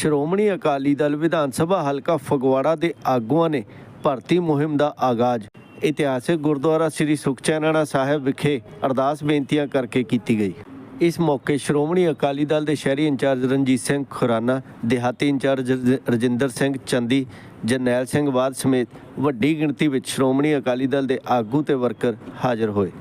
ਸ਼੍ਰੋਮਣੀ ਅਕਾਲੀ ਦਲ ਵਿਧਾਨ ਸਭਾ ਹਲਕਾ ਫਗਵਾੜਾ ਦੇ ਆਗੂਆਂ ਨੇ ਭਰਤੀ ਮੁਹਿੰਮ ਦਾ ਆਗਾਜ਼। ਇਤਿਹਾਸਕ ਗੁਰਦੁਆਰਾ ਸ੍ਰੀ ਸੁਖਚੈਨਣਾ ਸਾਹਿਬ ਵਿਖੇ ਅਰਦਾਸ ਬੇਨਤੀਆਂ ਕਰਕੇ ਕੀਤੀ ਗਈ। ਇਸ ਮੌਕੇ ਸ਼੍ਰੋਮਣੀ ਅਕਾਲੀ ਦਲ ਦੇ ਸ਼ਹਿਰੀ ਇੰਚਾਰਜ ਰਣਜੀਤ ਸਿੰਘ ਖੁਰਾਨਾ, ਦਿਹਾਤੀ ਇੰਚਾਰਜ ਰਜ- ਰਜਿੰਦਰ ਸਿੰਘ ਚੰਦੀ, ਜਰਨੈਲ ਸਿੰਘ ਬਾਦ ਸਮੇਤ ਵੱਡੀ ਗਿਣਤੀ ਵਿੱਚ ਸ਼੍ਰੋਮਣੀ ਅਕਾਲੀ ਦਲ ਦੇ ਆਗੂ ਤੇ ਵਰਕਰ ਹਾਜ਼ਰ ਹੋਏ।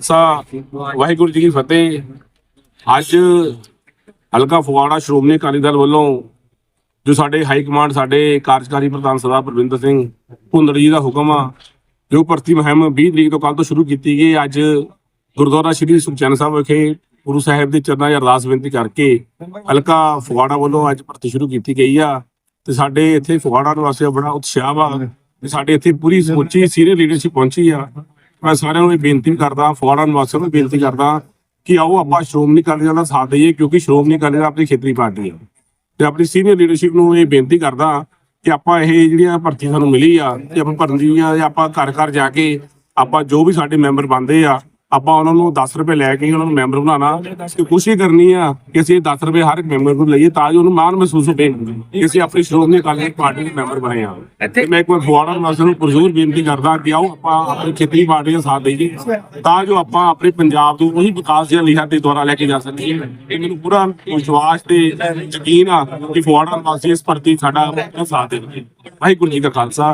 ਸਾ ਵਾਹਿਗੁਰੂ ਜੀ ਕੀ ਫਤਿਹ। ਅੱਜ ਹਲਕਾ ਫਗਵਾੜਾ ਸ਼੍ਰੋਮਣੀ ਅਕਾਲੀ ਦਲ ਵੱਲੋਂ ਜੋ ਸਾਡੇ ਹਾਈ ਕਮਾਂਡ, ਸਾਡੇ ਕਾਰਜਕਾਰੀ ਪ੍ਰਧਾਨ ਸਰਦਾਰ ਪ੍ਰਵਿੰਦਰ ਸਿੰਘ ਭੁੰਦੜ ਜੀ ਦਾ ਹੁਕਮ ਆ, ਜੋ ਭਰਤੀ ਮੁਹਿੰਮ 20 ਤਰੀਕ ਤੋਂ ਕੱਲ ਤੋਂ ਸ਼ੁਰੂ ਕੀਤੀ ਗਈ ਅੱਜ ਗੁਰਦੁਆਰਾ ਸ੍ਰੀ ਸੁਖਚੈਨ ਸਾਹਿਬ ਵਿਖੇ ਗੁਰੂ ਸਾਹਿਬ ਦੇ ਚਰਨਾਂ 'ਚ ਅਰਦਾਸ ਬੇਨਤੀ ਕਰਕੇ ਹਲਕਾ ਫਗਵਾੜਾ ਵੱਲੋਂ ਅੱਜ ਭਰਤੀ ਸ਼ੁਰੂ ਕੀਤੀ ਗਈ ਆ। ਤੇ ਸਾਡੇ ਇੱਥੇ ਫਗਵਾੜਾ ਨਿਵਾਸੀਆਂ ਦਾ ਬੜਾ ਉਤਸ਼ਾਹ ਵਾ। ਤੇ ਸਾਡੇ ਇੱਥੇ ਪੂਰੀ ਸਮੁੱਚੀ ਸੀਨੀਅਰ ਲੀਡਰਸ਼ਿਪ ਪਹੁੰਚੀ ਆ। ਮੈਂ ਸਾਰਿਆਂ ਨੂੰ ਇਹ ਬੇਨਤੀ ਕਰਦਾ ਫਗਵਾੜਾ ਨਿਵਾਸੀਆਂ ਨੂੰ ਬੇਨਤੀ ਕਰਦਾ ਕਿ ਆਓ ਆਪਾਂ ਸ਼੍ਰੋਮਣੀ ਅਕਾਲੀ ਦਲ ਦਾ ਸਾਥ ਦਈਏ ਕਿਉਂਕਿ ਸ਼੍ਰੋਮਣੀ ਅਕਾਲੀ ਦਲ ਆਪਣੀ ਖੇਤਰੀ ਪਾਰਟੀ ਹੈ ਤੇ ਆਪਣੀ ਸੀਨੀਅਰ ਲੀਡਰਸ਼ਿਪ ਨੂੰ ਇਹ ਬੇਨਤੀ ਕਰਦਾ ਕਿ ਆਪਾਂ ਇਹ ਜਿਹੜੀਆਂ ਭਰਤੀ ਸਾਨੂੰ ਮਿਲੀ ਆ, ਤੇ ਆਪਾਂ ਭਰਨ ਦੀਆਂ ਆਪਾਂ ਘਰ ਘਰ ਜਾ ਕੇ ਆਪਾਂ ਜੋ ਵੀ ਸਾਡੇ ਮੈਂਬਰ ਬੰਦੇ ਆ ਆਪਾਂ ਉਹਨਾਂ ਨੂੰ 10 ਰੁਪਏ ਲੈ ਕੇ ਉਹਨਾਂ ਨੂੰ ਮੈਂਬਰ ਬਣਾਉਣਾ ਤੇ ਕੋਸ਼ਿਸ਼ ਕਰਨੀ ਆ ਕਿ ਅਸੀਂ ਇਹ 10 ਰੁਪਏ ਹਰ ਇੱਕ ਮੈਂਬਰ ਨੂੰ ਲਈਏ ਤਾਂ ਜੋ ਉਹਨੂੰ ਮਾਣ ਮਹਿਸੂਸ ਹੋਵੇ ਕਿ ਅਸੀਂ ਆਪਣੀ ਸ਼੍ਰੋਮਣੀ ਅਕਾਲੀ ਪਾਰਟੀ ਦੇ ਮੈਂਬਰ ਬਣੇ ਆ ਤੇ ਮੈਂ ਇੱਕ ਵਾਰ ਫੁਆੜਾ ਨਿਵਾਸੀਆਂ ਨੂੰ ਪੁਰਜ਼ੋਰ ਬੇਨਤੀ ਕਰਦਾ ਕਿ ਆਓ ਆਪਾਂ ਆਪਣੀ ਖੇਤਰੀ ਪਾਰਟੀ ਦਾ ਸਾਥ ਦੇਈਏ ਤਾਂ ਜੋ ਆਪਾਂ ਆਪਣੇ ਪੰਜਾਬ ਨੂੰ ਉਹੀ ਵਿਕਾਸ ਦੀਆਂ ਲੀਹਾਂ ਤੇ ਦੁਆਰਾ ਲੈ ਕੇ ਜਾ ਸਕੀਏ। ਇਹ ਮੈਨੂੰ ਪੂਰਾ ਵਿਸ਼ਵਾਸ ਤੇ ਯਕੀਨ ਆ ਕਿ ਫੁਆੜਾ ਨਿਵਾਸੀ ਇਸ ਭਰਤੀ ਸਾਡਾ ਸਾਥ ਦੇਣਗੇ। ਵਾਹਿਗੁਰੂ ਜੀ ਕਾ ਖਾਲਸਾ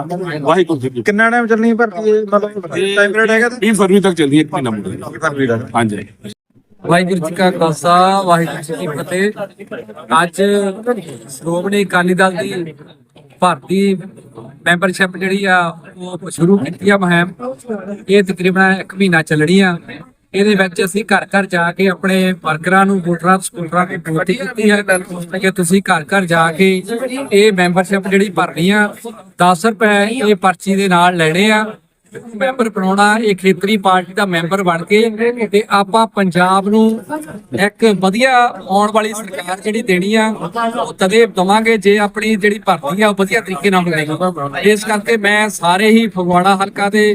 ਵਾਹਿਗੁਰੂ ਜੀ ਕੀ ਕਿੰਨਾ ਟਾਈਮ ਚੱਲਣੀ ਹੈ ਭਰਤੀ? ਇਹ ਮਤਲਬ ਟਾਈਮ ਪੀਰੀਅਡ ਹੈਗਾ ਤੇ? 20 ਫਰਵਰੀ ਤੱਕ ਚੱਲਦੀ ਹੈ ਇੱਕ ਮਹੀਨਾ ਮੁੰਡੇ ਭਰਤੀ ਦਾ ਹਾਂਜੀ। ਵਾਹਿਗੁਰੂ ਜੀ ਕਾ ਖਾਲਸਾ ਵਾਹਿਗੁਰੂ ਜੀ ਕੀ ਫਤਿਹ। ਅੱਜ ਸ਼੍ਰੋਮਣੀ ਅਕਾਲੀ ਦਲ ਦੀ ਭਾਰਤੀ ਮੈਂਬਰਸ਼ਿਪ ਜਿਹੜੀ ਆ ਉਹ ਸ਼ੁਰੂ ਕੀਤੀ ਆ ਮੁਹਿੰਮ। ਇਹ ਤਕਰੀਬਨ 1 ਮਹੀਨਾ ਚੱਲਣੀ ਆ। ਇਹਦੇ ਵਿੱਚ ਅਸੀਂ ਘਰ ਘਰ ਜਾ ਕੇ ਆਪਣੇ ਵਰਕਰਾਂ ਨੂੰ, ਵੋਟਰਾਂ ਸਪੋਰਟਰਾਂ ਨੂੰ ਬੇਨਤੀ ਕੀਤੀ ਹੈ ਕਿ ਤੁਸੀਂ ਘਰ ਘਰ ਜਾ ਕੇ ਇਹ ਮੈਂਬਰਸ਼ਿਪ ਜਿਹੜੀ ਭਰਨੀ ਆ 10 ਰੁਪਏ ਇਹ ਪਰਚੀ ਦੇ ਨਾਲ ਲੈਣੇ ਆ। ਮੈਂਬਰ ਬਣਾਉਣਾ, ਇਹ ਖੇਤਰੀ ਪਾਰਟੀ ਦਾ ਮੈਂਬਰ ਬਣ ਕੇ ਤੇ ਆਪਾਂ ਪੰਜਾਬ ਨੂੰ ਇੱਕ ਵਧੀਆ ਆਉਣ ਵਾਲੀ ਸਰਕਾਰ ਜਿਹੜੀ ਦੇਣੀ ਆ, ਉਹ ਤਦੇ ਦਵਾਂਗੇ ਜੇ ਆਪਣੀ ਜਿਹੜੀ ਭਰਤੀ ਆ, ਉਹ ਵਧੀਆ ਤਰੀਕੇ ਨਾਲ ਹੋਵੇਗੀ ਇਸ ਕਰਕੇ ਮੈਂ ਸਾਰੇ ਹੀ ਫਗਵਾੜਾ ਹਲਕਾ ਦੇ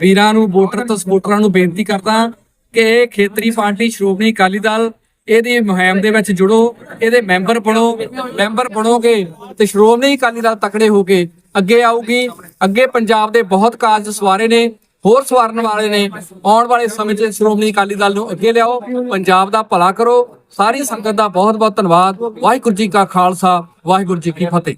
ਵੀਰਾਂ ਨੂੰ, ਵੋਟਰ ਤੇ ਸਪੋਰਟਰਾਂ ਨੂੰ ਬੇਨਤੀ ਕਰਦਾ ਕਿ ਇਹ ਖੇਤਰੀ ਪਾਰਟੀ ਸ਼੍ਰੋਮਣੀ ਅਕਾਲੀ ਦਲ ਇਹਦੀ ਮੁਹਿੰਮ ਦੇ ਵਿੱਚ ਜੁੜੋ, ਇਹਦੇ ਮੈਂਬਰ ਬਣੋ, ਮੈਂਬਰ ਬਣੋਗੇ ਤੇ ਸ਼੍ਰੋਮਣੀ ਅਕਾਲੀ ਦਲ ਤਕੜੇ ਹੋ ਕੇ ਅੱਗੇ ਆਊਗੀ। ਅੱਗੇ ਪੰਜਾਬ ਦੇ ਬਹੁਤ ਕਾਰਜ ਸਵਾਰੇ ਨੇ, ਹੋਰ ਸਵਾਰਨ ਵਾਲੇ ਨੇ। ਆਉਣ ਵਾਲੇ ਸਮੇਂ 'ਚ ਸ਼੍ਰੋਮਣੀ ਅਕਾਲੀ ਦਲ ਨੂੰ ਅੱਗੇ ਲਿਆਓ। ਪੰਜਾਬ ਦਾ ਭਲਾ ਕਰੋ। ਸਾਰੀ ਸੰਗਤ ਦਾ ਬਹੁਤ ਬਹੁਤ ਧੰਨਵਾਦ। ਵਾਹਿਗੁਰੂ ਜੀ ਕਾ ਖਾਲਸਾ, ਵਾਹਿਗੁਰੂ ਜੀ ਕੀ ਫਤਿਹ।